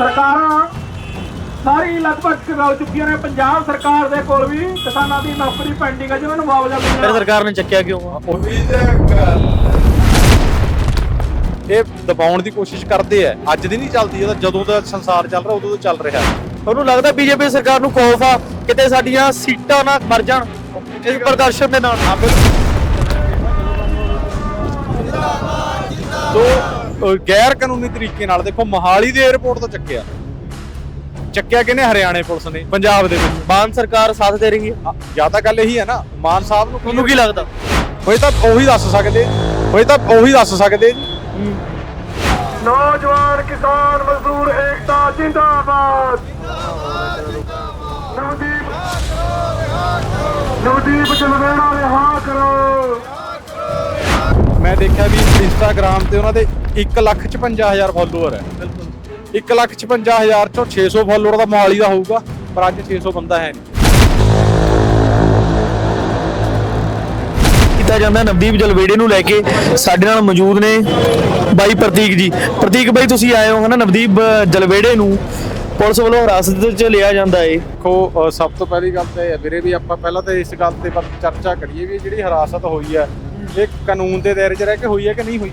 ਸਰਕਾਰਾਂ ਸਾਰੀ ਲਗਭਗ ਰਲ ਚੁੱਕੀਆਂ ਨੇ ਪੰਜਾਬ ਸਰਕਾਰ ਦੇ ਕੋਲ ਵੀ ਕਿਸਾਨਾਂ ਦੀ ਨੌਕਰੀ ਪੈਂਡਿੰਗ ਹੈ ਜਿਹਨਾਂ ਨੂੰ ਮੁਆਵਜ਼ਾ ਫਿਰ ਮਿਲਣਾ ਸਰਕਾਰ ਨੇ ਚੱਕਿਆ ਕਿਉਂ ਆ? ਇਹ ਦਬਾਉਣ ਦੀ ਕੋਸ਼ਿਸ਼ ਕਰਦੇ ਆ। ਅੱਜ ਦੀ ਨਹੀਂ ਚੱਲਦੀ ਇਹਦਾ ਜਦੋਂ ਦਾ ਸੰਸਾਰ ਚੱਲ ਰਿਹਾ ਉਦੋਂ ਤੋਂ ਚੱਲ ਰਿਹਾ। ਤੁਹਾਨੂੰ ਲੱਗਦਾ ਬੀਜੇਪੀ ਸਰਕਾਰ ਨੂੰ ਖੌਫ ਆ ਕਿਤੇ ਸਾਡੀਆਂ ਸੀਟਾਂ ਨਾ ਮਰ ਜਾਣ ਇਸ ਪ੍ਰਦਰਸ਼ਨ ਦੇ ਨਾਲ? ਸੋ ਗੈਰ ਕਾਨੂੰਨੀ ਤਰੀਕੇ ਨਾਲ ਦੇਖੋ ਮੋਹਾਲੀ ਦੇ 에ਅਰਪੋਰਟ ਤੋਂ ਚੱਕਿਆ। ਚੱਕਿਆ ਕਿਨੇ ਹਰਿਆਣੇ ਪੁਲਿਸ ਨੇ ਪੰਜਾਬ ਦੇ ਵਿੱਚ। ਮਾਨ ਸਰਕਾਰ ਸਾਥ ਦੇ ਰਹੀ ਹੈ। ਜਾਂ ਤਾਂ ਗੱਲ ਇਹੀ ਹੈ ਨਾ ਮਾਨ ਸਾਹਿਬ ਨੂੰ ਤੁਹਾਨੂੰ ਕੀ ਲੱਗਦਾ? ਹੋਏ ਤਾਂ ਉਹੀ ਦੱਸ ਸਕਦੇ। ਹੋਏ ਤਾਂ ਉਹੀ ਦੱਸ ਸਕਦੇ ਜੀ। ਨੌਜਵਾਨ ਕਿਸਾਨ ਮਜ਼ਦੂਰ ਏਕਤਾ ਜਿੰਦਾਬਾਦ। ਨਵਦੀਪ ਨਵਦੀਪ ਜਲਵੇੜਾ ਰਿਹਾ ਕਰੋ। ਮੈਂ ਦੇਖਿਆ ਵੀ ਇੰਸਟਾਗ੍ਰam ਤੇ ਉਹਨਾਂ ਦੇ 155000 ਫਾਲੋਅਰ ਹੈ। ਬਿਲਕੁਲ। 155000 ਚੋਂ 600 ਫਾਲੋਅਰ ਦਾ ਮੋਹਾਲੀ ਦਾ ਹੋਊਗਾ ਪਰ ਅੱਜ 600 ਬੰਦਾ ਹੈ ਨਹੀਂ। ਕੀਤਾ ਜਾਂਦਾ ਨਵਦੀਪ ਜਲਵੇੜੇ ਨੂੰ ਲੈ ਕੇ ਸਾਡੇ ਨਾਲ ਮੌਜੂਦ ਨੇ ਬਾਈ ਪ੍ਰਤੀਕ ਜੀ। ਪ੍ਰਤੀਕ ਬਾਈ ਤੁਸੀਂ ਆਏ ਹੋ ਹਨਾ ਨਵਦੀਪ ਜਲਵੇੜੇ ਨੂੰ। ਪੁਲਿਸ ਵੱਲੋਂ ਹਿਰਾਸਤ 'ਚ ਲਿਆ ਜਾਂਦਾ ਏ। ਦੇਖੋ ਅ, ਸਭ ਤੋਂ ਪਹਿਲੀ ਗੱਲ ਤਾਂ ਇਹ ਹੈ ਵੀਰੇ ਵੀ ਆਪਾਂ ਪਹਿਲਾਂ ਤਾਂ ਇਸ ਗੱਲ ਤੇ ਬਸ ਚਰਚਾ ਕਰੀਏ ਵੀ ਜਿਹੜੀ ਹਰਾਸਤ ਹੋਈ ਹੈ ਇਹ ਕਾਨੂੰਨ ਦੇ ਦਾਇਰੇ 'ਚ ਰਹਿ ਕੇ ਹੋਈ ਹੈ ਕਿ ਨਹੀਂ ਹੋਈ?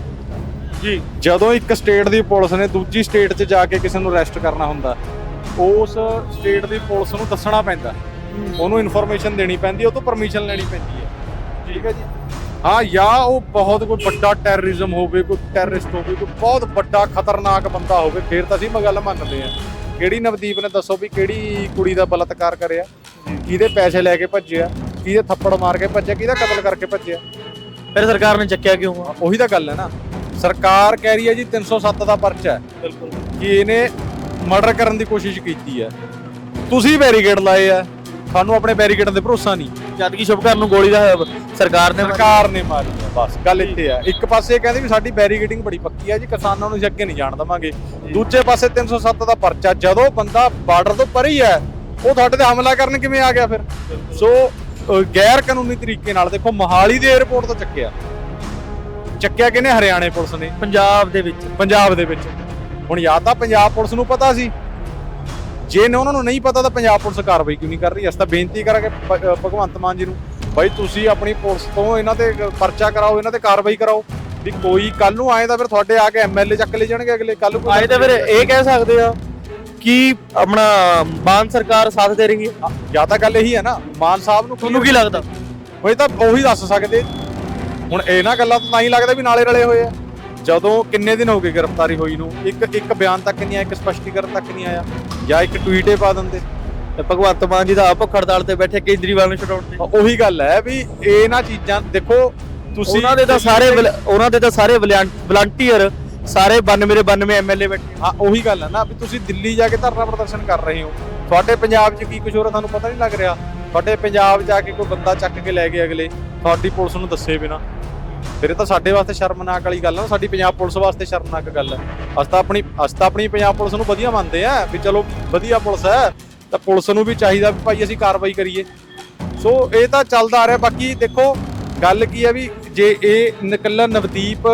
ਜੀ। ਜਦੋਂ ਇੱਕ ਸਟੇਟ ਦੀ ਪੁਲਿਸ ਨੇ ਦੂਜੀ ਸਟੇਟ 'ਚ ਜਾ ਕੇ ਕਿਸੇ ਨੂੰ ਅਰੈਸਟ ਕਰਨਾ ਹੁੰਦਾ ਉਸ ਸਟੇਟ ਦੀ ਪੁਲਿਸ ਨੂੰ ਦੱਸਣਾ ਪੈਂਦਾ। ਉਹਨੂੰ ਇਨਫੋਰਮੇਸ਼ਨ ਦੇਣੀ ਪੈਂਦੀ ਉਹ ਤੋਂ ਪਰਮਿਸ਼ਨ ਲੈਣੀ ਪੈਂਦੀ ਹੈ। ਠੀਕ ਹੈ ਜੀ? ਹਾਂ ਜਾਂ ਉਹ ਬਹੁਤ ਕੋਈ ਵੱਡਾ ਟੈਰਰਿਜ਼ਮ ਹੋਵੇ ਕੋਈ ਟੈਰਰਿਸਟ ਹੋਵੇ ਕੋਈ ਬਹੁਤ ਵੱਡਾ ਖਤਰਨਾਕ ਬੰਦਾ ਹੋਵੇ ਫਿਰ ਤਾਂ ਅਸੀਂ ਮੈਂ ਗੱਲ ਮੰਨਦੇ ਆ ਕਿਹੜੀ ਨਵਦੀਪ ਨੇ ਦੱਸੋ ਵੀ ਕਿਹੜੀ ਕੁੜੀ ਦਾ ਬਲਾਤਕਾਰ ਕਰਿਆ? ਕਿਹਦੇ ਪੈਸੇ ਲੈ ਕੇ ਭੱਜਿਆ? ਕਿਹਦੇ ਥੱਪੜ ਮਾਰ ਕੇ ਭੱਜਿਆ? ਕਿਹਦਾ ਕਤਲ ਕਰਕੇ ਭੱਜਿਆ? ਫਿਰ ਸਰਕਾਰ ਨੇ ਚੱਕਿਆ ਕਿਉਂ? ਆ? ਉਹੀ ਤਾਂ ਗੱਲ ਹੈ ਨਾ। ਸਰਕਾਰ ਕਹਿ ਰਹੀ ਹੈ ਜੀ 307 ਦਾ ਪਰਚਾ ਹੈ। ਬਿਲਕੁਲ। ਕਿ ਇਹਨੇ ਮਰਡਰ ਕਰਨ ਦੀ ਕੋਸ਼ਿਸ਼ ਕੀਤੀ ਹੈ। ਤੁਸੀਂ ਬੈਰੀਕੇਡ ਲਾਏ ਆ। ਸਾਨੂੰ ਆਪਣੇ ਬੈਰੀਕੇਡਾਂ ਤੇ ਭਰੋਸਾ ਨਹੀਂ। ਜਦ ਕਿ ਸ਼ੁਭਕਰਨ ਨੂੰ ਗੋਲੀ ਦਾ ਸਰਕਾਰ ਨੇ ਸਰਕਾਰ ਨੇ ਮਾਰੀ ਹੈ ਬਸ। ਗੱਲ ਇੱਥੇ ਆ। ਇੱਕ ਪਾਸੇ ਕਹਿੰਦੇ ਵੀ ਸਾਡੀ ਬੈਰੀਕੇਡਿੰਗ ਬੜੀ ਪੱਕੀ ਹੈ ਜੀ ਕਿਸਾਨਾਂ ਨੂੰ ਅਸੀਂ ਅੱਗੇ ਨਹੀਂ ਜਾਣ ਦਵਾਂਗੇ। ਦੂਜੇ ਪਾਸੇ 307 ਦਾ ਪਰਚਾ ਜਦੋਂ ਬੰਦਾ ਬਾਰਡਰ ਤੋਂ ਪਰੇ ਹੀ ਹੈ ਉਹ ਤੁਹਾਡੇ ਤੇ ਹਮਲਾ ਕਰਨ ਕਿਵੇਂ ਆ ਗਿਆ ਫਿਰ? ਸੋ ਗੈਰ ਕਾਨੂੰਨੀ ਤਰੀਕੇ ਨਾਲ ਦੇਖੋ ਮੋਹਾਲੀ ਦੇ 에ਅਰਪੋਰਟ ਤੋਂ ਚੱਕਿਆ। ਚੱਕਿਆ ਕਿਨੇ ਹਰਿਆਣੇ ਪੁਲਿਸ ਨੇ? ਪੰਜਾਬ ਦੇ ਵਿੱਚ। ਪੰਜਾਬ ਦੇ ਵਿੱਚ। ਹੁਣ ਜਾਂ ਤਾਂ ਪੰਜਾਬ ਪੁਲਿਸ ਨੂੰ ਪਤਾ ਸੀ। ਜੇ ਨੇ ਉਹਨਾਂ ਨੂੰ ਨਹੀਂ ਪਤਾ ਤਾਂ ਪੰਜਾਬ ਪੁਲਿਸ ਕਾਰਵਾਈ ਕਿਉਂ ਨਹੀਂ ਕਰ ਰਹੀ? ਅਸੀਂ ਤਾਂ ਬੇਨਤੀ ਕਰਾਂਗੇ ਭਗਵੰਤ ਮਾਨ ਜੀ ਨੂੰ ਬਾਈ ਤੁਸੀਂ ਆਪਣੀ ਪੁਲਿਸ ਤੋਂ ਇਹਨਾਂ ਤੇ ਪਰਚਾ ਕਰਾਓ ਇਹਨਾਂ ਤੇ ਕਾਰਵਾਈ ਕਰਾਓ। ਵੀ ਕੋਈ ਕੱਲ ਨੂੰ ਆਏ ਤਾਂ ਫਿਰ ਤੁਹਾਡੇ ਆ ਕੇ ਐਮਐਲਏ ਚੱਕ ਲੈ ਜਾਣਗੇ ਅਗਲੇ ਕੱਲ ਨੂੰ ਆਏ ਤਾਂ ਫਿਰ ਇਹ ਕਹਿ ਸਕਦੇ ਆ ਕਿ ਆਪਣਾ ਮਾਨ ਸਰਕਾਰ ਸਾਥ ਦੇ ਰਹੀ ਹੈ। ਜਾਂ ਤਾਂ ਗੱਲ ਇਹੀ ਹੈ ਨਾ ਮਾਨ ਸਾਹਿਬ ਨੂੰ ਤੁਹਾਨੂੰ ਕੀ ਲੱਗਦਾ? ਹੋਏ ਤਾਂ ਉਹੀ ਦੱਸ ਸਕਦੇ। ਹੁਣ ਇਹਨਾਂ ਗੱਲਾਂ ਤੋਂ ਤਾਂ ਹੀ ਲੱਗਦਾ ਵੀ ਨਾਲੇ ਰਲੇ ਹੋਏ ਆ। ਜਦੋਂ ਕਿੰਨੇ ਦਿਨ ਹੋ ਗਏ ਗ੍ਰਿਫਤਾਰੀ ਹੋਈ ਨੂੰ? ਇੱਕ ਇੱਕ ਬਿਆਨ ਤੱਕ ਨਹੀਂ ਆਇਆ ਇੱਕ ਸਪਸ਼ਟੀਕਰਨ ਤੱਕ ਨਹੀਂ ਆਇਆ ਜਾਂ ਇੱਕ ਟਵੀਟੇ ਪਾ ਦਿੰਦੇ? ਤੇ ਭਗਵੰਤ ਮਾਨ ਜੀ ਦਾ ਆਪ ਹੜਤਾਲ ਤੇ ਬੈਠੇ ਕੇਜਰੀਵਾਲ ਨੂੰ ਛਡਾਉਣ ਤੇ। ਉਹੀ ਗੱਲ ਹੈ ਵੀ ਇਹਨਾਂ ਚੀਜ਼ਾਂ ਦੇਖੋ ਤੁਸੀਂ ਉਹਨਾਂ ਦੇ ਤਾਂ ਸਾਰੇ ਉਹਨਾਂ ਦੇ ਤਾਂ ਸਾਰੇ ਵਲੰਟੀਅਰ ਸਾਰੇ 92 ਦੇ 92 ਐਮਐਲਏ ਬੈਠੇ। ਹਾਂ ਉਹੀ ਗੱਲ ਹੈ ਨਾ ਵੀ ਤੁਸੀਂ ਦਿੱਲੀ ਜਾ ਕੇ ਧਰਨਾ ਪ੍ਰਦਰਸ਼ਨ ਕਰ ਰਹੇ ਹੋ। ਤੁਹਾਡੇ ਪੰਜਾਬ 'ਚ ਕੀ ਕੁਝ ਹੋ ਰਿਹਾ ਤੁਹਾਨੂੰ ਪਤਾ ਨਹੀਂ ਲੱਗ ਰਿਹਾ? ਤੁਹਾਡੇ ਪੰਜਾਬ ਜਾ ਕੇ ਕੋਈ ਬੰਦਾ ਚੱਕ ਕੇ ਲੈ ਗਏ ਅਗਲੇ ਤੁਹਾਡੀ ਪੁਲਿਸ ਨੂੰ ਦੱਸੇ ਬਿਨਾ। ਫਿਰ ਇਹ ਤਾਂ ਸਾਡੇ ਵਾਸਤੇ ਸ਼ਰਮਨਾਕ ਵਾਲੀ ਗੱਲ ਆ, ਸਾਡੀ ਪੰਜਾਬ ਪੁਲਿਸ ਵਾਸਤੇ ਸ਼ਰਮਨਾਕ ਗੱਲ ਹੈ ਅਸੀਂ ਤਾਂ ਆਪਣੀ ਅਸੀਂ ਤਾਂ ਆਪਣੀ ਪੰਜਾਬ ਪੁਲਿਸ ਨੂੰ ਵਧੀਆ ਮੰਨਦੇ ਆ ਵੀ ਚਲੋ ਵਧੀਆ ਪੁਲਿਸ ਹੈ ਤਾਂ ਪੁਲਿਸ ਨੂੰ ਵੀ ਚਾਹੀਦਾ ਵੀ ਭਾਈ ਅਸੀਂ ਕਾਰਵਾਈ ਕਰੀਏ। ਸੋ ਇਹ ਤਾਂ ਚੱਲਦਾ ਆ ਰਿਹਾ, ਬਾਕੀ ਦੇਖੋ, ਗੱਲ ਕੀ ਹੈ ਵੀ ਜੇ ਇਹ ਨਿਕਲਣ ਨਵਦੀਪ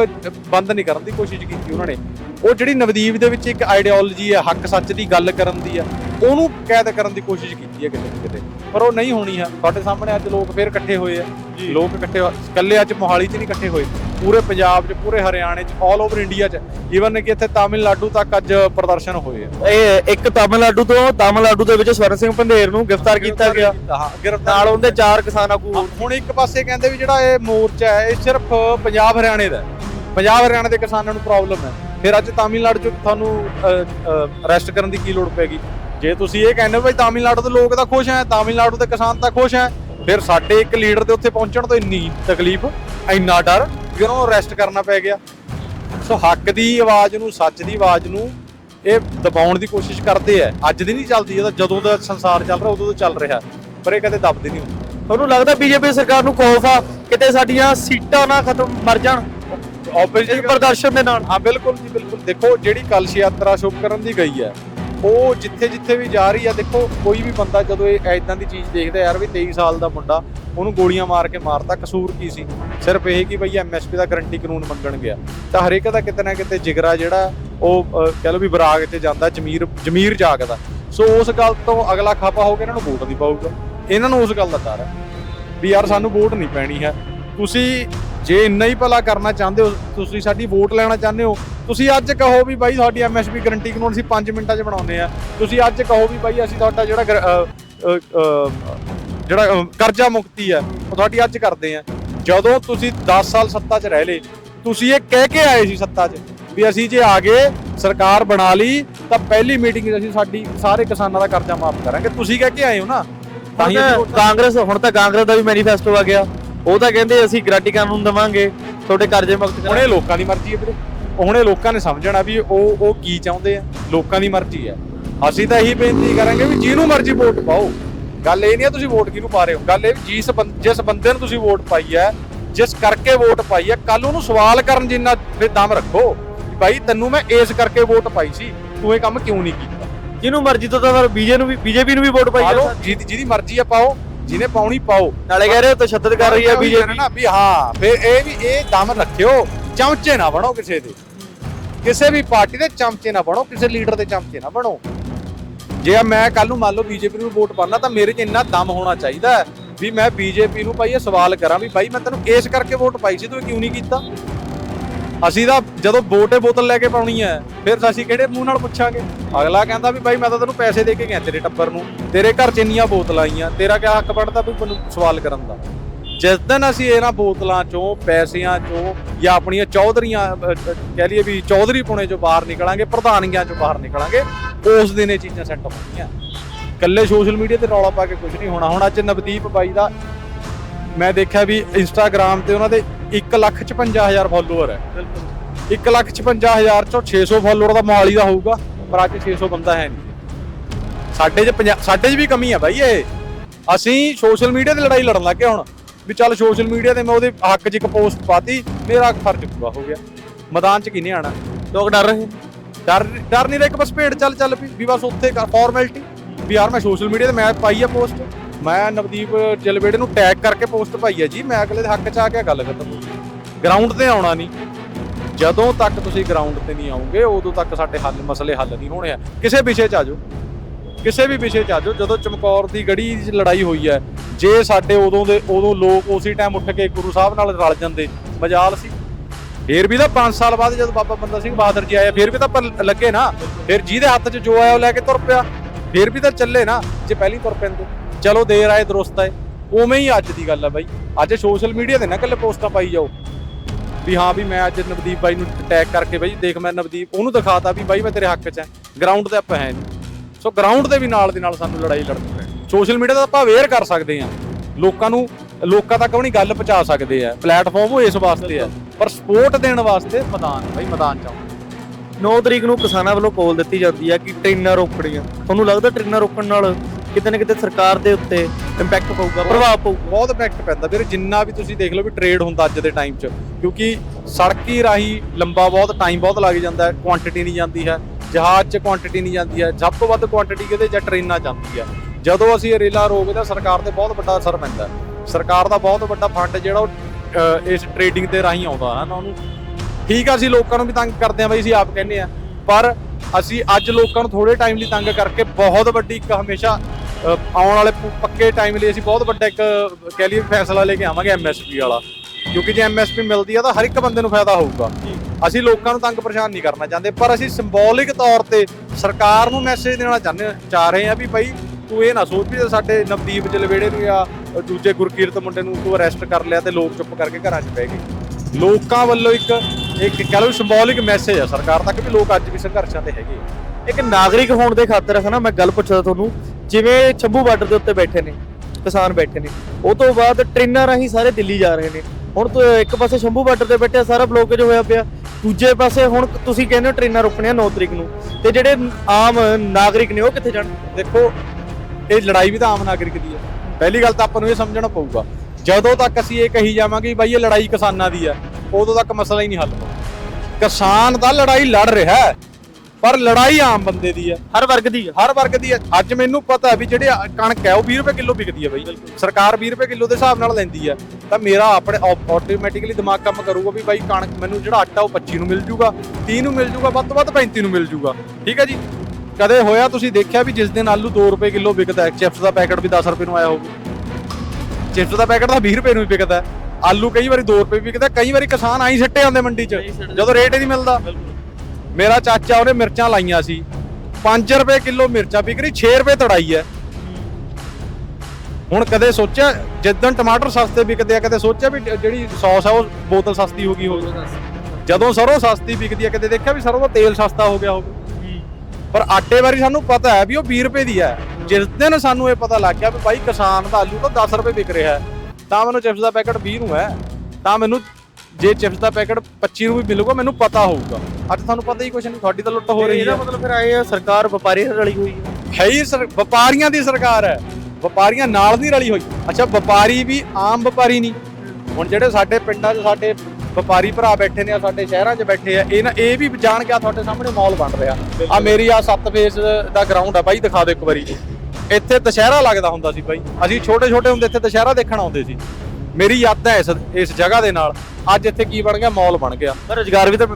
ਬੰਦ ਨਹੀਂ ਕਰਨ ਦੀ ਕੋਸ਼ਿਸ਼ ਕੀਤੀ ਉਹਨਾਂ ਨੇ ਉਹ ਜਿਹੜੀ ਨਵਦੀਪ ਦੇ ਵਿੱਚ ਇੱਕ ਆਈਡੀਓਲੋਜੀ ਹੈ ਹੱਕ ਸੱਚ ਦੀ ਗੱਲ ਕਰਨ ਦੀ ਆ ਉਹਨੂੰ ਕੈਦ ਕਰਨ ਦੀ ਕੋਸ਼ਿਸ਼ ਕੀਤੀ ਹੈ ਕਿਤੇ ਨਾ ਕਿਤੇ। ਪਰ ਉਹ ਨਹੀਂ ਹੋਣੀ ਹੈ ਤੁਹਾਡੇ ਸਾਹਮਣੇ ਅੱਜ ਲੋਕ ਫੇਰ ਇਕੱਠੇ ਹੋਏ ਆ। ਲੋਕ ਇਕੱਠੇ ਇਕੱਲੇ ਅੱਜ ਮੋਹਾਲੀ 'ਚ ਨਹੀਂ ਇਕੱਠੇ ਹੋਏ। ਪੂਰੇ ਪੰਜਾਬ 'ਚ ਪੂਰੇ ਹਰਿਆਣੇ 'ਚ ਆਲ ਓਵਰ ਇੰਡੀਆ 'ਚ। ਈਵਨ ਕਿ ਇੱਥੇ ਤਾਮਿਲਨਾਡੂ ਤੱਕ ਅੱਜ ਪ੍ਰਦਰਸ਼ਨ ਹੋਏ ਆ। ਇਹ ਇੱਕ ਤਾਮਿਲਨਾਡੂ ਤੋਂ ਤਾਮਿਲਨਾਡੂ ਦੇ ਵਿੱਚ ਸਵਰਨ ਸਿੰਘ ਪੰਧੇਰ ਨੂੰ ਗ੍ਰਿਫਤਾਰ ਕੀਤਾ ਗਿਆ। ਹਾਂ ਗ੍ਰਿਫਤਾਰ ਨਾਲ ਉਹਦੇ ਚਾਰ ਕਿਸਾਨ ਹਾਂ, ਹੁਣ ਇੱਕ ਪਾਸੇ ਕਹਿੰਦੇ ਵੀ ਜਿਹੜਾ ਇਹ ਮੋਰਚਾ ਹੈ ਇਹ ਸਿਰਫ ਪੰਜਾਬ ਹਰਿਆਣੇ ਦਾ। ਪੰਜਾਬ ਹਰਿਆਣੇ ਦੇ ਕਿਸਾਨਾਂ ਨੂੰ ਪ੍ਰੋਬਲਮ ਹੈ। ਫਿਰ ਅੱਜ ਤਾਮਿਲਨਾਡੂ ਚ ਤੁਹਾਨੂੰ ਅਰੈਸਟ ਕਰਨ ਦੀ ਕੀ ਲੋੜ ਪੈਗੀ? ਜੇ ਤੁਸੀਂ ਇਹ ਕਹਿੰਦੇ ਹੋ ਵੀ ਤਾਮਿਲਨਾਡੂ ਦੇ ਲੋਕ ਤਾਂ ਖੁਸ਼ ਹੈ ਤਾਮਿਲਨਾਡੂ ਦੇ ਕਿਸਾਨ ਤਾਂ ਖੁਸ਼ ਹੈ ਫਿਰ ਸਾਡੇ ਇੱਕ ਲੀਡਰ ਦੇ ਉੱਥੇ ਪਹੁੰਚਣ ਤੋਂ ਇੰਨੀ ਤਕਲੀਫ, ਇੰਨਾ ਡਰ ਕਿ ਉਹਨਾਂ ਨੂੰ ਅਰੈਸਟ ਕਰਨਾ ਪੈ ਗਿਆ। ਸੋ ਹੱਕ ਦੀ ਆਵਾਜ਼ ਨੂੰ, ਸੱਚ ਦੀ ਆਵਾਜ਼ ਨੂੰ ਇਹ ਦਬਾਉਣ ਦੀ ਕੋਸ਼ਿਸ਼ ਕਰਦੇ ਆ ਅੱਜ ਦੀ ਨਹੀਂ ਚੱਲਦੀ, ਇਹ ਤਾਂ ਜਦੋਂ ਦਾ ਸੰਸਾਰ ਚੱਲ ਰਿਹਾ, ਉਦੋਂ ਤੋਂ ਚੱਲ ਰਿਹਾ। ਪਰ ਇਹ ਕਦੇ ਦਬਦੇ ਨਹੀਂ ਹੁੰਦੇ। ਤੁਹਾਨੂੰ ਲੱਗਦਾ ਬੀਜੇਪੀ ਸਰਕਾਰ ਨੂੰ ਖੌਫ ਆ, ਕਿਤੇ ਸਾਡੀਆਂ ਸੀਟਾਂ ਨਾ ਖਤਮ, ਮਰ ਜਾਣ? ਇਸ ਪ੍ਰਦਰਸ਼ਨ ਦੇ ਨਾਲ। ਹਾਂ ਬਿਲਕੁਲ ਜੀ ਬਿਲਕੁਲ। ਦੇਖੋ ਜਿਹੜੀ ਕਲਸ਼ ਯਾਤਰਾ ਸ਼ੁਭ ਕਰਨ ਦੀ ਗਈ ਹੈ ਉਹ ਜਿੱਥੇ ਜਿੱਥੇ ਵੀ ਜਾ ਰਹੀ ਹੈ ਦੇਖੋ ਕੋਈ ਵੀ ਬੰਦਾ ਜਦੋਂ ਇਹ ਐਦਾਂ ਦੀ ਚੀਜ਼ ਦੇਖਦਾ ਯਾਰ ਵੀ 23 ਸਾਲ ਦਾ ਮੁੰਡਾ ਉਹਨੂੰ ਗੋਲੀਆਂ ਮਾਰ ਕੇ ਮਾਰਤਾ ਕਸੂਰ ਕੀ ਸੀ? ਸਿਰਫ ਇਹ ਕਿ ਬਈ ਐਮਐਸਪੀ ਦਾ ਗਰੰਟੀ ਕਾਨੂੰਨ ਮੰਗਣ ਗਿਆ। ਤਾਂ ਹਰੇਕ ਦਾ ਕਿਤੇ ਨਾ ਕਿਤੇ ਜਿਗਰਾ ਜਿਹੜਾ ਉਹ ਕਹਿ ਲਓ ਵੀ ਬਰਾਗ ਤੇ ਜਾਂਦਾ ਜ਼ਮੀਰ ਜ਼ਮੀਰ ਜਾਗਦਾ। ਸੋ ਉਸ ਗੱਲ ਤੋਂ ਅਗਲਾ ਖਾਪਾ ਹੋ ਕੇ ਇਹਨਾਂ ਨੂੰ ਵੋਟ ਨਹੀਂ ਪਾਊਗਾ। ਇਹਨਾਂ ਨੂੰ ਉਸ ਗੱਲ ਦਾ ਡਰ ਹੈ ਵੀ ਯਾਰ ਸਾਨੂੰ ਵੋਟ ਨਹੀਂ ਪੈਣੀ ਹੈ। ਤੁਸੀਂ ਜੇ ਇੰਨਾ ਹੀ ਭਲਾ ਕਰਨਾ ਚਾਹੁੰਦੇ ਹੋ ਤੁਸੀਂ ਸਾਡੀ ਵੋਟ ਲੈਣਾ ਚਾਹੁੰਦੇ ਹੋ ਤੁਸੀਂ ਅੱਜ ਕਹੋ ਵੀ ਬਾਈ ਤੁਹਾਡੀ ਐਮਐਸਪੀ ਗਾਰੰਟੀ ਕਾਨੂੰਨ ਅਸੀਂ 5 ਮਿੰਟਾਂ 'ਚ ਬਣਾਉਂਦੇ ਆ ਤੁਸੀਂ ਅੱਜ ਕਹੋ ਵੀ ਬਾਈ ਅਸੀਂ ਤੁਹਾਡਾ ਜਿਹੜਾ ਜਿਹੜਾ ਕਰਜ਼ਾ ਮੁਕਤੀ ਹੈ ਉਹ ਤੁਹਾਡੀ ਅੱਜ ਕਰਦੇ ਆ ਜਦੋਂ ਤੁਸੀਂ 10 ਸਾਲ ਸੱਤਾ 'ਚ ਰਹਿ ਲਏ ਤੁਸੀਂ ਇਹ ਕਹਿ ਕੇ ਆਏ ਸੀ ਸੱਤਾ 'ਚ ਵੀ ਅਸੀਂ ਜੇ ਆ ਗਏ ਸਰਕਾਰ ਬਣਾ ਲਈ ਤਾਂ ਪਹਿਲੀ ਮੀਟਿੰਗ 'ਚ ਅਸੀਂ ਸਾਡੀ ਸਾਰੇ ਕਿਸਾਨਾਂ ਦਾ ਕਰਜ਼ਾ ਮਾਫ ਕਰਾਂਗੇ। ਤੁਸੀਂ ਕਹਿ ਕੇ ਆਏ ਹੋ ਨਾ। ਤਾਂ ਕਾਂਗਰਸ ਹੁਣ ਤਾਂ ਕਾਂਗਰਸ ਦਾ ਵੀ ਮੈਨੀਫੈਸਟੋ ਆ ਗਿਆ। ਉਹ ਤਾਂ ਕਹਿੰਦੇ ਅਸੀਂ ਗ੍ਰਾਂਟੀ ਕਾਨੂੰਨ ਦਵਾਂਗੇ ਤੁਹਾਡੇ ਕਰਜ਼ੇ ਮੁਕਤ ਹੁਣ ਇਹ ਲੋਕਾਂ ਦੀ ਮਰਜ਼ੀ ਹੈ ਵੀਰੇ। ਹੁਣ ਇਹ ਲੋਕਾਂ ਨੇ ਸਮਝਣਾ ਵੀ ਉਹ ਉਹ ਕੀ ਚਾਹੁੰਦੇ ਆ ਲੋਕਾਂ ਦੀ ਮਰਜ਼ੀ ਹੈ। ਅਸੀਂ ਤਾਂ ਇਹੀ ਬੇਨਤੀ ਕਰਾਂਗੇ ਵੀ ਜਿਹਨੂੰ ਮਰਜ਼ੀ ਵੋਟ ਪਾਓ। ਗੱਲ ਇਹ ਨਹੀਂ ਹੈ ਤੁਸੀਂ ਵੋਟ ਕਿਹਨੂੰ ਪਾ ਰਹੇ ਹੋ। ਗੱਲ ਇਹ ਵੀ ਜਿਸ ਜਿਸ ਬੰਦੇ ਨੂੰ ਤੁਸੀਂ ਵੋਟ ਪਾਈ ਹੈ ਜਿਸ ਕਰਕੇ ਵੋਟ ਪਾਈ ਹੈ ਕੱਲ ਉਹਨੂੰ ਸਵਾਲ ਕਰਨ ਜਿੰਨਾ ਫਿਰ ਦਮ ਰੱਖੋ ਵੀ ਭਾਈ ਤੈਨੂੰ ਮੈਂ ਇਸ ਕਰਕੇ ਵੋਟ ਪਾਈ ਸੀ ਤੂੰ ਇਹ ਕੰਮ ਕਿਉਂ ਨਹੀਂ ਕੀਤਾ? ਜਿਹਨੂੰ ਮਰਜ਼ੀ ਤੋਂ ਤਾਂ ਫਿਰ ਬੀਜੇ ਨੂੰ ਵੀ ਬੀਜੇਪੀ ਨੂੰ ਵੀ ਵੋਟ ਪਾਈ ਆ ਜਿਹਦੀ ਜਿਹਦੀ ਮਰਜ਼ੀ ਆ ਪਾਓ। ਜਿਹਨੇ ਪਾਉਣੀ ਪਾਓ। ਨਾਲੇ ਕਹਿ ਰਹੇ ਤਸ਼ੱਦਦ ਕਰ ਰਹੀ ਹੈ ਬੀਜੇਪੀ। ਨਾ ਵੀ ਹਾਂ ਫਿਰ ਇਹ ਵੀ ਇਹ ਦਮ ਰੱਖਿਓ ਚਮਚੇ ਨਾ ਬਣੋ ਕਿਸੇ ਦੇ। ਕਿਸੇ ਵੀ ਪਾਰਟੀ ਦੇ ਚਮਚੇ ਨਾ ਬਣੋ ਕਿਸੇ ਲੀਡਰ ਦੇ ਚਮਚੇ ਨਾ ਬਣੋ। ਜੇ ਮੈਂ ਕੱਲ ਨੂੰ ਮੰਨ ਲਓ ਬੀਜੇਪੀ ਨੂੰ ਵੋਟ ਪਾਣਾ ਤਾਂ ਮੇਰੇ 'ਚ ਇੰਨਾ ਦਮ ਹੋਣਾ ਚਾਹੀਦਾ ਵੀ ਮੈਂ ਬੀਜੇਪੀ ਨੂੰ ਭਾਈ ਇਹ ਸਵਾਲ ਕਰਾਂ ਵੀ ਭਾਈ ਮੈਂ ਤੈਨੂੰ ਇਸ ਕਰਕੇ ਵੋਟ ਪਾਈ ਸੀ ਤੂੰ ਕਿਉਂ ਨਹੀਂ ਕੀਤਾ? ਅਸੀਂ ਤਾਂ ਜਦੋਂ ਵੋਟੇ ਬੋਤਲ ਲੈ ਕੇ ਪਾਉਣੀ ਹੈ, ਫਿਰ ਅਸੀਂ ਕਿਹੜੇ ਮੂੰਹ ਨਾਲ ਪੁੱਛਾਂਗੇ? ਅਗਲਾ ਕਹਿੰਦਾ ਵੀ ਭਾਈ ਮੈਂ ਤਾਂ ਤੈਨੂੰ ਪੈਸੇ ਦੇ ਕੇ ਗਿਆ ਤੇਰੇ ਟੱਬਰ ਨੂੰ। ਤੇਰੇ ਘਰ 'ਚ ਇੰਨੀਆਂ ਬੋਤਲਾਂ ਆਈਆਂ, ਤੇਰਾ ਕਿਆ ਹੱਕ ਬਣਦਾ ਵੀ ਮੈਨੂੰ ਸਵਾਲ ਕਰਨ ਦਾ? ਜਿਸ ਦਿਨ ਅਸੀਂ ਇਹਨਾਂ ਬੋਤਲਾਂ ਚੋਂ, ਪੈਸਿਆਂ ਚੋਂ ਜਾਂ ਆਪਣੀਆਂ ਚੌਧਰੀਆਂ ਕਹਿ ਲਈਏ ਵੀ ਚੌਧਰੀ ਪੁਣੇ ਚੋਂ ਬਾਹਰ ਨਿਕਲਾਂਗੇ, ਪ੍ਰਧਾਨੀਆਂ ਚੋਂ ਬਾਹਰ ਨਿਕਲਾਂਗੇ, ਉਸ ਦਿਨ ਇਹ ਚੀਜ਼ਾਂ ਸੈੱਟ ਹੋਣਗੀਆਂ ਇਕੱਲੇ ਸੋਸ਼ਲ ਮੀਡੀਆ ਤੇ ਰੌਲਾ ਪਾ ਕੇ ਕੁਝ ਨਹੀਂ ਹੋਣਾ। ਹੁਣ ਅੱਜ ਨਵਦੀਪ ਬਾਈ ਦਾ ਮੈਂ ਦੇਖਿਆ ਵੀ ਇੰਸਟਾਗ੍ਰam ਤੇ ਉਹਨਾਂ ਦੇ 155000 ਫਾਲੋਅਰ ਹੈ। 155000 ਚੋਂ 600 ਫਾਲੋਅਰ ਦਾ ਮੋਹਾਲੀ ਦਾ ਹੋਊਗਾ ਪਰ ਅੱਜ 600 ਬੰਦਾ ਹੈ ਨਹੀਂ। ਸਾਡੇ 'ਚ ਸਾਡੇ 'ਚ ਵੀ ਕਮੀ ਆ ਬਾਈ ਇਹ। ਅਸੀਂ ਸੋਸ਼ਲ ਮੀਡੀਆ ਤੇ ਲੜਾਈ ਲੜਨ ਲੱਗੇ ਹੁਣ ਵੀ ਚੱਲ ਸੋਸ਼ਲ ਮੀਡੀਆ ਤੇ ਮੈਂ ਉਹਦੇ ਹੱਕ 'ਚ ਇੱਕ ਪੋਸਟ ਪਾਤੀ ਮੇਰਾ ਫਰਜ਼ ਪੂਰਾ ਹੋ ਗਿਆ। ਮੈਦਾਨ 'ਚ ਕਿਹਨੇ ਆਣਾ ਲੋਕ ਡਰ ਰਹੇ। ਡਰ ਡਰ ਨਹੀਂ ਰਿਹਾ ਕਿ ਬਸ ਭੇਡ ਚੱਲ ਚੱਲ ਵੀ ਬਸ ਉੱਥੇ ਫਾਰਮੈਲਿਟੀ ਵੀ ਯਾਰ ਮੈਂ ਸੋਸ਼ਲ ਮੀਡੀਆ ਤੇ ਮੈਂ ਪਾਈ ਆ ਪੋਸਟ ਮੈਂ ਨਵਦੀਪ ਜਲਵੇੜੇ ਨੂੰ ਟੈਗ ਕਰਕੇ ਪੋਸਟ ਪਾਈ ਹੈ ਜੀ। ਮੈਂ ਅਗਲੇ ਦੇ ਹੱਕ 'ਚ ਆ ਕੇ ਗੱਲ ਖਤਮ ਹੋ ਗਈ। ਗਰਾਊਂਡ ਤੇ ਆਉਣਾ ਨਹੀਂ। ਜਦੋਂ ਤੱਕ ਤੁਸੀਂ ਗਰਾਊਂਡ ਤੇ ਨਹੀਂ ਆਉਂਗੇ, ਉਦੋਂ ਤੱਕ ਸਾਡੇ ਹੱਲ ਮਸਲੇ ਹੱਲ ਨਹੀਂ ਹੋਣੇ ਆ। ਕਿਸੇ ਵਿਸ਼ੇ 'ਚ ਆਜੋ ਕਿਸੇ ਵੀ ਵਿਸ਼ੇ 'ਚ ਆਜੋ ਜਦੋਂ ਚਮਕੌਰ ਦੀ ਗੜੀ 'ਚ ਲੜਾਈ ਹੋਈ ਹੈ ਜੇ ਸਾਡੇ ਉਦੋਂ ਦੇ, ਉਦੋਂ ਲੋਕ ਉਸੇ ਟਾਈਮ ਉੱਠ ਕੇ ਗੁਰੂ ਸਾਹਿਬ ਨਾਲ ਰਲ ਜਾਂਦੇ। ਮਜਾਲ ਸੀ। ਫੇਰ ਵੀ ਤਾਂ 5 ਸਾਲ ਬਾਅਦ ਜਦੋਂ ਬਾਬਾ ਬੰਦਾ ਸਿੰਘ ਬਹਾਦਰ ਜੀ ਆਇਆ ਫੇਰ ਵੀ ਤਾਂ ਲੱਗੇ ਨਾ। ਫਿਰ ਜਿਹਦੇ ਹੱਥ 'ਚ ਜੋ ਆਇਆ ਉਹ ਲੈ ਕੇ ਤੁਰ ਪਿਆ। ਫੇਰ ਵੀ ਤਾਂ ਚੱਲੇ ਨਾ। ਜੇ ਪਹਿਲੀ ਤੁਰ ਪੈਂਦੇ। ਚਲੋ ਦੇਰ ਆਏ ਦਰੁਸਤ ਆਏ ਉਵੇਂ ਹੀ ਅੱਜ ਦੀ ਗੱਲ ਹੈ ਬਾਈ। ਅੱਜ ਸੋਸ਼ਲ ਮੀਡੀਆ ਤੇ ਨਾ ਕੱਲੇ ਪੋਸਟਾਂ ਪਾਈ ਜਾਓ। ਵੀ ਹਾਂ ਵੀ ਮੈਂ ਅੱਜ ਨਵਦੀਪ ਬਾਈ ਨੂੰ ਅਟੈਕ ਕਰਕੇ ਬਾਈ, ਦੇਖ ਮੈਂ ਨਵਦੀਪ, ਉਹਨੂੰ ਦਿਖਾਤਾ ਵੀ ਬਾਈ ਮੈਂ ਤੇਰੇ ਹੱਕ 'ਚ ਹਾਂ। ਗਰਾਊਂਡ ਤੇ ਆਪਾਂ ਹੈ ਨਹੀਂ। ਸੋ ਗਰਾਊਂਡ ਤੇ ਵੀ ਨਾਲ ਦੇ ਨਾਲ ਸਾਨੂੰ ਲੜਾਈ ਲੜਨੀ ਪੈਣੀ। ਸੋਸ਼ਲ ਮੀਡੀਆ ਦਾ ਆਪਾਂ ਅਵੇਅਰ ਕਰ ਸਕਦੇ ਹਾਂ। ਲੋਕਾਂ ਨੂੰ, ਲੋਕਾਂ ਤੱਕ ਆਪਣੀ ਗੱਲ ਪਹੁੰਚਾ ਸਕਦੇ ਆ। ਪਲੇਟਫਾਰਮ ਉਹ ਇਸ ਵਾਸਤੇ ਆ। ਪਰ ਸਪੋਰਟ ਦੇਣ ਵਾਸਤੇ ਮੈਦਾਨ, ਬਾਈ ਮੈਦਾਨ ਚ ਆਓ। 9 ਤਰੀਕ ਨੂੰ ਕਿਸਾਨਾਂ ਵੱਲੋਂ ਕੋਲ ਦਿੱਤੀ ਜਾਂਦੀ ਹੈ ਕਿ ਟ੍ਰੇਨਾਂ ਰੋਕਣੀਆਂ। ਤੁਹਾਨੂੰ ਲੱਗਦਾ ਟ੍ਰੇਨਾਂ ਰੋਕਣ ਨਾਲ ਕਿਤੇ ਨਾ ਕਿਤੇ ਸਰਕਾਰ ਦੇ ਉੱਤੇ ਇੰਪੈਕਟ ਪਊਗਾ ਪ੍ਰਭਾਵ ਪਊਗਾ ਬਹੁਤ ਇਫੈਕਟ ਪੈਂਦਾ। ਵੀਰੇ ਜਿੰਨਾ ਵੀ ਤੁਸੀਂ ਦੇਖ ਲਓ ਵੀ ਟ੍ਰੇਡ ਹੁੰਦਾ ਅੱਜ ਦੇ ਟਾਈਮ 'ਚ ਕਿਉਂਕਿ ਸੜਕੀ ਰਾਹੀਂ ਲੰਬਾ ਬਹੁਤ ਟਾਈਮ ਬਹੁਤ ਲੱਗ ਜਾਂਦਾ ਹੈ ਕੁਆਂਟੀਟੀ ਨਹੀਂ ਜਾਂਦੀ ਹੈ ਜਹਾਜ਼ 'ਚ ਕੁਆਂਟੀਟੀ ਨਹੀਂ ਜਾਂਦੀ ਹੈ ਸਭ ਤੋਂ ਵੱਧ ਕੁਆਂਟੀਟੀ ਕਿਤੇ ਜਾਂ ਟ੍ਰੇਨਾਂ ਜਾਂਦੀ ਹੈ। ਜਦੋਂ ਅਸੀਂ ਇਹ ਰੇਲਾਂ ਰੋਕਦੇ ਤਾਂ ਸਰਕਾਰ ਤੇ ਬਹੁਤ ਵੱਡਾ ਅਸਰ ਪੈਂਦਾ। ਸਰਕਾਰ ਦਾ ਬਹੁਤ ਵੱਡਾ ਫੰਡ ਜਿਹੜਾ ਉਹ ਇਸ ਟ੍ਰੇਡਿੰਗ ਤੇ ਰਾਹੀਂ ਆਉਂਦਾ ਹੈ ਨਾ ਉਹਨੂੰ। ਠੀਕ ਆ ਅਸੀਂ ਲੋਕਾਂ ਨੂੰ ਵੀ ਤੰਗ ਕਰਦੇ ਆ ਬਈ ਅਸੀਂ ਆਪ ਕਹਿੰਦੇ ਆ ਪਰ ਅਸੀਂ ਅੱਜ ਲੋਕਾਂ ਨੂੰ ਥੋੜੇ ਟਾਈਮ ਲਈ ਤੰਗ ਕਰਕੇ ਬਹੁਤ ਵੱਡੀ ਇੱਕ ਹਮੇਸ਼ਾ ਆਉਣ ਵਾਲੇ ਪ- ਪੱਕੇ ਟਾਈਮ ਲਈ ਅਸੀਂ ਬਹੁਤ ਵੱਡਾ ਇੱਕ, ਕਹਿ ਲਈਏ ਫੈਸਲਾ ਲੈ ਕੇ ਆਵਾਂਗੇ ਐਮਐਸਪੀ ਵਾਲਾ। ਕਿਉਂਕਿ ਜੇ ਐਮਐਸਪੀ ਮਿਲਦੀ ਆ ਤਾਂ ਹਰ ਇੱਕ ਬੰਦੇ ਨੂੰ ਫਾਇਦਾ ਹੋਊਗਾ। ਅਸੀਂ ਲੋਕਾਂ ਨੂੰ ਤੰਗ ਪਰੇਸ਼ਾਨ ਨਹੀਂ ਕਰਨਾ ਚਾਹੁੰਦੇ, ਪਰ ਅਸੀਂ ਸਿੰਬੋਲਿਕ ਤੌਰ ਤੇ ਸਰਕਾਰ ਨੂੰ ਮੈਸੇਜ ਦੇਣਾ ਚਾਹੁੰਦੇ ਚਾਹ ਰਹੇ ਆ ਵੀ ਭਾਈ ਤੂੰ ਇਹ ਨਾ ਸੋਚ ਵੀ ਸਾਡੇ ਨਵਦੀਪ ਜਲਵੇੜੇ ਨੂੰ ਜਾਂ ਦੂਜੇ ਗੁਰਕੀਰਤ ਮੁੰਡੇ ਨੂੰ ਤੂੰ ਅਰੈਸਟ ਕਰ ਲਿਆ ਤੇ ਲੋਕ ਚੁੱਪ ਕਰਕੇ ਘਰਾਂ 'ਚ ਬਹਿ ਗਏ। ਲੋਕਾਂ ਵੱਲੋਂ ਇੱਕ ਇੱਕ ਕਹ ਲਓ ਸਿੰਬੋਲਿਕ ਮੈਸੇਜ ਆ ਸਰਕਾਰ ਤੱਕ ਵੀ ਲੋਕ ਅੱਜ ਵੀ ਸੰਘਰਸ਼ਾਂ ਤੇ ਹੈਗੇ ਇੱਕ ਨਾਗਰਿਕ ਹੋਣ ਦੇ ਖਾਤਰ ਹੈ ਨਾ, ਮੈਂ ਗੱਲ ਪੁੱਛਦਾ ਤੁਹਾਨੂੰ, ਜਿਵੇਂ ਛੰਭੂ ਬਾਰਡਰ ਦੇ ਉੱਤੇ ਬੈਠੇ ਨੇ, ਕਿਸਾਨ ਬੈਠੇ ਨੇ, ਉਹ ਤੋਂ ਬਾਅਦ ਟ੍ਰੇਨਾਂ ਰਾਹੀਂ ਸਾਰੇ ਦਿੱਲੀ ਜਾ ਰਹੇ ਨੇ। ਹੁਣ ਇੱਕ ਪਾਸੇ ਸ਼ੰਭੂ ਬਾਰਡਰ ਤੇ ਬੈਠੇ ਸਾਰਾ ਬਲੋਕੇਜ ਹੋਇਆ ਪਿਆ, ਦੂਜੇ ਪਾਸੇ ਹੁਣ ਤੁਸੀਂ ਕਹਿੰਦੇ ਹੋ ਟ੍ਰੇਨਾਂ ਰੁਕਣੀਆਂ 9 ਤਰੀਕ ਨੂੰ, ਤੇ ਜਿਹੜੇ ਆਮ ਨਾਗਰਿਕ ਨੇ ਉਹ ਕਿੱਥੇ ਜਾਣ? ਦੇਖੋ, ਇਹ ਲੜਾਈ ਵੀ ਤਾਂ ਆਮ ਨਾਗਰਿਕ ਦੀ ਹੈ। ਪਹਿਲੀ ਗੱਲ ਤਾਂ ਆਪਾਂ ਨੂੰ ਇਹ ਸਮਝਣਾ ਪਊਗਾ, ਜਦੋਂ ਤੱਕ ਅਸੀਂ ਇਹ ਕਹੀ ਜਾਵਾਂਗੇ ਵੀ ਬਾਈ ਇਹ ਲੜਾਈ ਕਿਸਾਨਾਂ ਦੀ ਹੈ, ਉਦੋਂ ਤੱਕ ਮਸਲਾ ਹੀ ਨਹੀਂ ਹੱਲ ਹੋਣਾ। ਕਿਸਾਨ ਦਾ ਲੜਾਈ ਲੜ ਰਿਹਾ ਹੈ। ਪਰ ਲੜਾਈ ਆਮ ਬੰਦੇ ਦੀ ਹੈ ਹਰ ਵਰਗ ਦੀ ਆ। ਹਰ ਵਰਗ ਦੀ ਹੈ ਅੱਜ ਮੈਨੂੰ ਪਤਾ ਹੈ ਵੀ ਜਿਹੜੇ ਕਣਕ ਹੈ ਉਹ 20 ਰੁਪਏ ਕਿਲੋ ਵਿਕਦੀ ਹੈ ਬਈ। ਸਰਕਾਰ 20 ਰੁਪਏ ਕਿਲੋ ਦੇ ਹਿਸਾਬ ਨਾਲ ਲੈਂਦੀ ਹੈ ਤਾਂ ਮੇਰਾ ਆਪਣੇ ਆਟੋਮੈਟਿਕਲੀ ਦਿਮਾਗ ਕੰਮ ਕਰੂਗਾ ਵੀ ਬਾਈ ਕਣਕ ਮੈਨੂੰ ਜਿਹੜਾ ਆਟਾ ਉਹ 25 ਨੂੰ ਮਿਲ ਜੂਗਾ 30 ਨੂੰ ਮਿਲ ਜੂਗਾ ਵੱਧ ਤੋਂ ਵੱਧ 35 ਨੂੰ ਮਿਲ ਜੂਗਾ। ਠੀਕ ਹੈ ਜੀ? ਕਦੇ ਹੋਇਆ ਤੁਸੀਂ ਦੇਖਿਆ ਵੀ ਜਿਸ ਦਿਨ ਆਲੂ 2 ਰੁਪਏ ਕਿਲੋ ਵਿਕਦਾ ਹੈ ਚਿਪਸ ਦਾ ਪੈਕਟ ਵੀ 10 ਰੁਪਏ ਨੂੰ ਆਇਆ ਹੋਵੇ ਚਿਪਸ ਦਾ ਪੈਕਟ ਤਾਂ 20 ਰੁਪਏ ਨੂੰ ਹੀ ਵਿਕਦਾ ਹੈ। ਆਲੂ ਕਈ ਵਾਰੀ 2 ਰੁਪਏ ਵਿਕਦਾ ਕਈ ਵਾਰੀ ਕਿਸਾਨ ਆਈ ਸਿੱਟੇ ਆਉਂਦੇ ਮੰਡੀ 'ਚ ਜਦੋਂ ਰੇਟ ਹੀ ਨਹੀਂ ਮਿਲਦਾ। ਮੇਰਾ ਚਾਚਾ ਉਹਨੇ ਮਿਰਚਾਂ ਲਾਈਆਂ ਸੀ। 5 ਰੁਪਏ ਕਿਲੋ ਮਿਰਚਾਂ ਵਿਕ ਰਹੀ 6 ਰੁਪਏ ਤੜਾਈ ਹੈ। ਹੁਣ ਕਦੇ ਸੋਚਿਆ ਜਿੱਦਣ ਟਮਾਟਰ ਸਸਤੇ ਵਿਕਦੇ ਆ ਕਦੇ ਸੋਚਿਆ ਵੀ ਜਿਹੜੀ ਸੌਸ ਆ ਉਹ ਬੋਤਲ ਸਸਤੀ ਹੋ ਗਈ ਹੋਵੇ। ਜਦੋਂ ਸਰੋਂ ਸਸਤੀ ਵਿਕਦੀ ਆ ਕਦੇ ਦੇਖਿਆ ਵੀ ਸਰੋਂ ਦਾ ਤੇਲ ਸਸਤਾ ਹੋ ਗਿਆ ਹੋਵੇ? ਪਰ ਆਟੇ ਬਾਰੇ ਸਾਨੂੰ ਪਤਾ ਹੈ ਵੀ ਉਹ 20 ਰੁਪਏ ਦੀ ਹੈ। ਜਿਸ ਦਿਨ ਸਾਨੂੰ ਇਹ ਪਤਾ ਲੱਗ ਗਿਆ ਵੀ ਬਾਈ ਕਿਸਾਨ ਦਾ ਆਲੂ ਤਾਂ 10 ਰੁਪਏ ਵਿਕ ਰਿਹਾ ਤਾਂ ਮੈਨੂੰ ਚਿਪਸ ਦਾ ਪੈਕਟ 20 ਨੂੰ ਹੈ। ਤਾਂ ਮੈਨੂੰ ਜੇ ਚਿਪਸ ਦਾ ਪੈਕਟ 25 ਨੂੰ ਵੀ ਮਿਲੂਗਾ ਮੈਨੂੰ ਪਤਾ ਹੋਊਗਾ। ਅੱਜ ਤੁਹਾਨੂੰ ਪਤਾ ਹੀ ਕੁਛ ਨਹੀਂ ਤੁਹਾਡੀ ਤਾਂ ਲੁੱਟ ਹੋ ਰਹੀ ਇਹਦਾ ਹੈ। ਮਤਲਬ ਫਿਰ ਆਏ ਆ ਸਰਕਾਰ ਵਪਾਰੀ ਨਾਲ ਰਲੀ ਹੋਈ ਹੈ। ਹੈ ਹੀ ਸਰ- ਵਪਾਰੀਆਂ ਦੀ ਸਰਕਾਰ ਹੈ। ਵਪਾਰੀਆਂ ਨਾਲ ਨਹੀਂ ਰਲੀ ਹੋਈ। ਅੱਛਾ ਵਪਾਰੀ ਵੀ ਆਮ ਵਪਾਰੀ ਨਹੀਂ। ਹੁਣ ਜਿਹੜੇ ਸਾਡੇ ਪਿੰਡਾਂ 'ਚ ਸਾਡੇ ਵਪਾਰੀ ਭਰਾ ਬੈਠੇ ਨੇ ਸਾਡੇ ਸ਼ਹਿਰਾਂ 'ਚ ਬੈਠੇ ਆ ਇਹ ਨਾ ਇਹ ਵੀ ਜਾਣ ਗਿਆ ਤੁਹਾਡੇ ਸਾਹਮਣੇ ਮਾਲ ਬਣ ਰਿਹਾ। ਆ ਮੇਰੀ ਆ ਸੱਤ ਫੇਸ ਦਾ ਗਰਾਊਂਡ ਆ ਬਾਈ ਦਿਖਾ ਦੇ ਇੱਕ ਵਾਰੀ। ਇੱਥੇ ਦੁਸ਼ਹਿਰਾ ਲੱਗਦਾ ਹੁੰਦਾ ਸੀ ਬਾਈ। ਅਸੀਂ ਛੋਟੇ ਛੋਟੇ ਹੁੰਦੇ ਇੱਥੇ ਦੁਸ਼ਹਿਰਾ ਦੇਖਣ ਆਉਂਦੇ ਸੀ। ਮੇਰੀ ਯਾਦ ਹੈ ਇਸ ਇਸ ਜਗ੍ਹਾ ਦੇ ਨਾਲ। ਅੱਜ ਇੱਥੇ ਕੀ ਬਣ ਗਿਆ? ਮਾਲ ਬਣ ਗਿਆ। ਪਰ ਰੋਜ਼ਗਾਰ ਵੀ ਤਾਂ